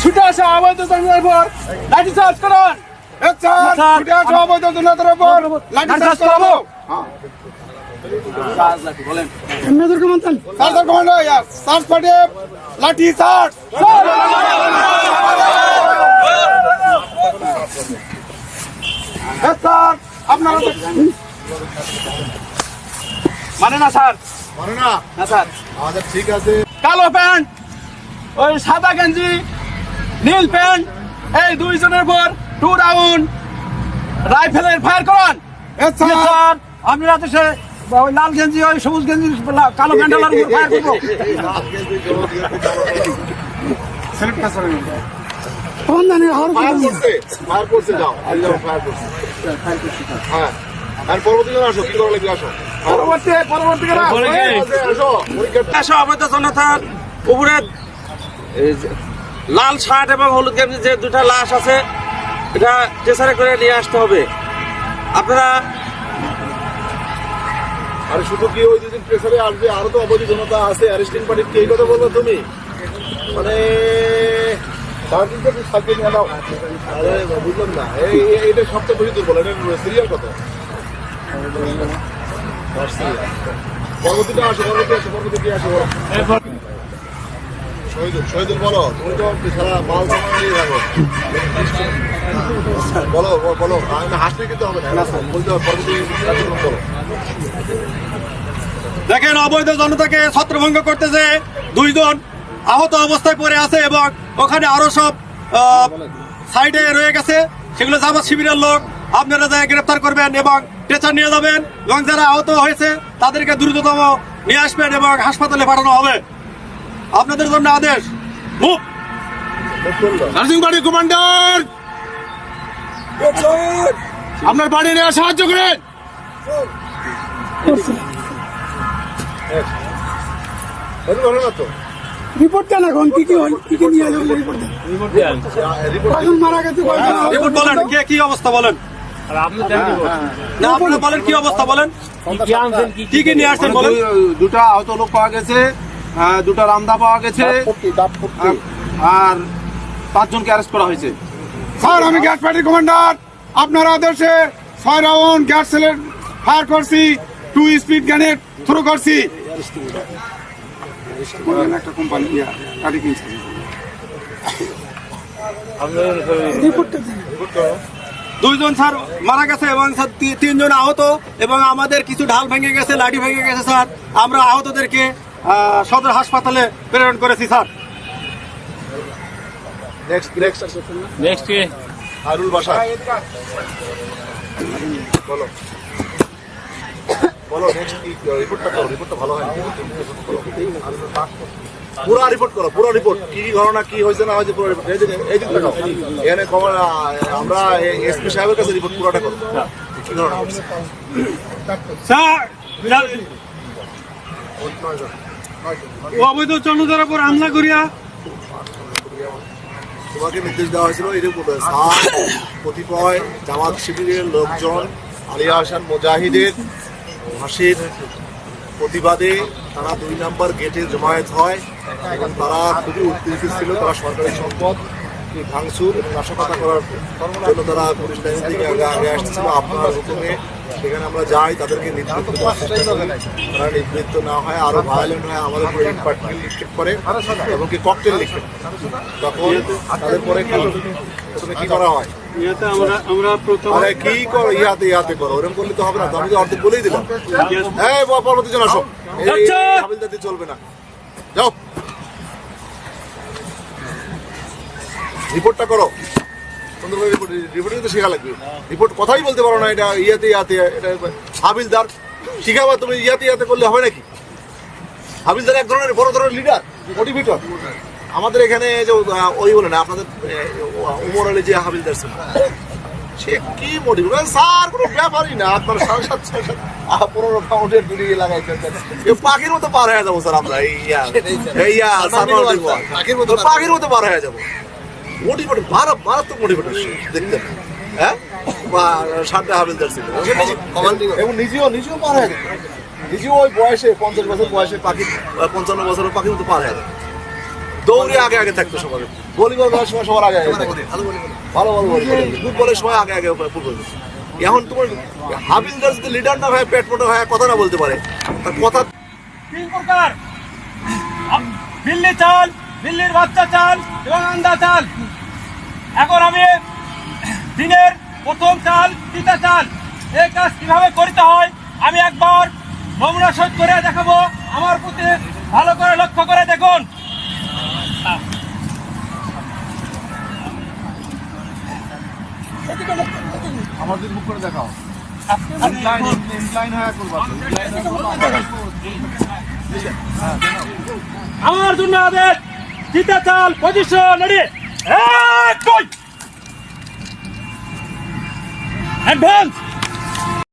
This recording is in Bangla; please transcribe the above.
ছুটে আসা অবৈধ জমির উপর লাঠি চার্জ করুন ছুটে আসা অবৈধ জমির উপর লাঠি চার্জ করাবো অন্যদের কেমন চান সার্জার কমান্ডো চার্জ পাঠিয়ে লাঠি চার্জ স্যার আপনারা মানে না স্যার? মানে না। না স্যার। আমাদের ঠিক আছে। কালো প্যান্ট ওই সাদা গেঞ্জি নীল প্যান্ট এই দুইজনের উপর টু রাউন্ড রাইফেলের ফায়ার করুন। স্যার। আমি রাতে সে ওই লাল গেঞ্জি ওই সবুজ গেঞ্জি কালো প্যান্ডালার উপর ফায়ার করব। জানি আর ফায়ার করছে। ফায়ার করছে যাও। ফায়ার করছে। হ্যাঁ। আর পরবর্তী আসো কি করা লাগবে আসো। পরবর্তী পরবর্তী আসো পরীক্ষা দেশে অবৈধ জনতার উপরে লাল শার্ট এবং হলুদ গেঞ্জি যে দুটা লাশ আছে এটা ট্রেসারে করে নিয়ে আসতে হবে। আপনারা আরে শুধু কি ওই দুদিন প্রেসারে আসবে? আরও তো অবধি জনতা আছে অ্যারেস্টিং পার্টি কি কথা বলব তুমি? মানে এই- সবচেয়ে এটা সিরিয়াল কথা পরবর্তীটা আসো পরবর্তী আসো পরবর্তী কি আসো বলো। নিয়ে বলো কিন্তু পরবর্তী দেখেন অবৈধ জনতাকে ছত্রভঙ্গ করতে যে দুইজন আহত অবস্থায় পড়ে আছে এবং ওখানে আরও সব সাইডে রয়ে গেছে। সেগুলো জামাত শিবিরের লোক আপনারা যায় গ্রেফতার করবেন এবং ট্রেচার নিয়ে যাবেন এবং যারা আহত হয়েছে তাদেরকে দ্রুততম নিয়ে আসবেন এবং হাসপাতালে পাঠানো হবে। আপনাদের জন্য আদেশ মুখ। কমান্ডার! আপনার বাড়ি নিয়ে সাহায্য করেন! না তো। রিপোর্ট দেন এখন কি কি হল কি কি নিয়ে যাবেন রিপোর্ট দেন। কয়জন মারা গেছে কয়জন রিপোর্ট বলেন কে কি অবস্থা বলেন? না আপনারা বলেন কি অবস্থা বলেন? কি কি নিয়ে আসছেন বলেন? দুটা আহত লোক পাওয়া গেছে দুটা রামদা পাওয়া গেছে। আর পাঁচজনকে অ্যারেস্ট করা হয়েছে। স্যার আমি গ্যাস পার্টি কমান্ডার আপনার আদেশে ছয় রাউন্ড গ্যাস সেলের ফায়ার করছি টু স্পিড গ্যানেট থ্রো করছি। একটা কোম্পানি গাড়ি কিনছে রিপোর্টটা দুইজন স্যার মারা গেছে এবং স্যার তিনজন আহত এবং আমাদের কিছু ঢাল ভেঙে গেছে লাঠি ভেঙে গেছে স্যার। আমরা আহতদেরকে সদর হাসপাতালে প্রেরণ করেছি স্যার। নেক্সট নেক্সট নেক্সট কে? হারুল বাসা বলো। বলো নেক্সট কি রিপোর্টটা করো রিপোর্টটা ভালো হয় পুরো রিপোর্ট করো পুরো রিপোর্ট কি কি ঘটনা কি হয়েছে না হয়েছে পুরো রিপোর্ট এই দিকে এই দিক তাকাও এখানে খবর আমরা এসপি সাহেবের কাছে রিপোর্ট পুরোটা করো কি ঘটনা? স্যার অবৈধ জনতার উপর হামলা করিয়া তোমাকে নির্দেশ দেওয়া হয়েছিল এরকম কতিপয় জামাত শিবিরের লোকজন আলিয়া হাসান মুজাহিদের ফাঁসির প্রতিবাদে তারা দুই নম্বর গেটে জমায়েত হয় এবং তারা খুবই উত্তেজিত ছিল, তারা সরকারি সম্পদ ভাঙচুর নাশকতা করার জন্য তারা পুলিশ লাইন থেকে আগে আগে আসতেছিল। আপনার হুকুমে সেখানে আমরা যাই, তাদেরকে করি। তারা নেতৃত্ব না হয়, আরও ভায়োলেন্ট হয়, আমাদের উপরে ইট নিক্ষেপ করে এবং কি ককটেল নিক্ষেপ তখন তাদের পরে কি কি করা হয়? আরে কি করো? ইয়াতে ইয়াতে করো। ওরকম করলে তো হবে না। আমি তো অর্ধেক বলেই দিলাম। এই পরবর্তী জন আসো। এই- এই। হাবিলদারদের চলবে না। যাও। রিপোর্টটা করো। সুন্দরভাবে রিপোর্ট রিপোর্টে তো শেখা লাগবে। রিপোর্ট কথাই বলতে পারো না এটা। ইয়াতে ইয়াতে এটা হাবিলদার। শিখাবা তুমি ইয়াতে ইয়াতে করলে হবে নাকি? হাবিলদার এক ধরনের বড় ধরনের লিডার মোটিভেটর আমাদের এখানে যে ওই বলে না আপনাদের উমর আলী যে হাবিলদার ছিল সে কি মোটিভেটর স্যার কোনো ব্যাপারই না আপনার সাড়ে সাত ছয় সাত পনেরো পাউন্ডের দূরে লাগাইছেন পাখির মতো পার হয়ে যাব স্যার আমরা ইয়া পাখির মতো পাখির মতো পার হয়ে যাব। মোটিভেটর মারাত্মক মোটিভেটর দেখতে হ্যাঁ? বা সামনে হাবিলদার ছিল। এবং নিজেও নিজেও পার হয়ে গেছে। নিজেও ওই বয়সে পঞ্চাশ বছর বয়সে পাখি পঞ্চান্ন বছরের পাখি মতো পার হয়ে গেছে। দৌড়ে আগে আগে থাকতো সবার। ভলিবল খেলার সময় সবার আগে আগে। ভালো ভালো ভলিবল ফুটবলের সময় আগে আগে ফুটবল এখন তোমার হাবিলদার যদি লিডার না হয় পেট মোটা হয় কথা না বলতে পারে তার কথা তিন প্রকার? দিল্লি চাল দিল্লির বাচ্চা চাল এবং আন্দা চাল। এখন আমি দিনের প্রথম চাল তিতা চাল। এই কাজ কীভাবে করতে হয় আমি একবার নমুনা সহিত করে দেখাবো। আমার প্রতি ভালো করে লক্ষ্য করে দেখুন। আমাদের মুখ করে দেখাও। আমার জন্য আদেশ তিতা চাল পজিশন রেডি এক অ্যাডভান্স